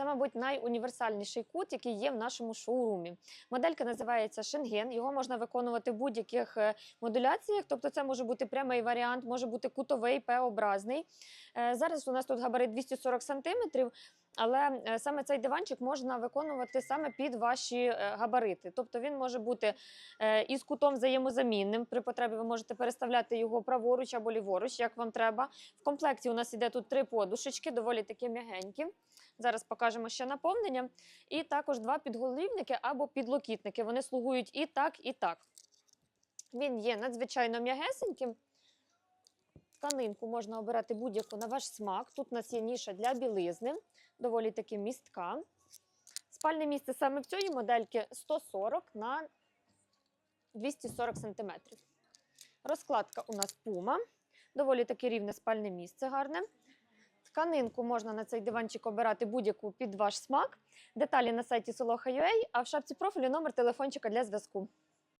Це, мабуть, найуніверсальніший кут, який є в нашому шоурумі. Моделька називається Шенген. Його можна виконувати в будь-яких е, модуляціях. Тобто, це може бути прямий варіант, може бути кутовий, П-образний. Е, Зараз у нас тут габарит 240 см, але е, саме цей диванчик можна виконувати саме під ваші е, габарити. Тобто він може бути е, із кутом взаємозамінним. При потребі ви можете переставляти його праворуч або ліворуч, як вам треба. В комплекті у нас іде тут три подушечки, доволі такі м'ягенькі. Зараз покажемо ще наповнення. І також два підголівники або підлокітники. Вони слугують і так, і так. Він є надзвичайно м'ягесеньким. Тканинку можна обирати будь-яку на ваш смак. Тут у нас є ніша для білизни, доволі таки містка. Спальне місце саме в цій модельки 140 на 240 см. Розкладка у нас пума. Доволі таки рівне спальне місце гарне. Тканинку можна на цей диванчик обирати будь-яку під ваш смак. Деталі на сайті Soloha.ua, а в шапці профілю номер телефончика для зв'язку.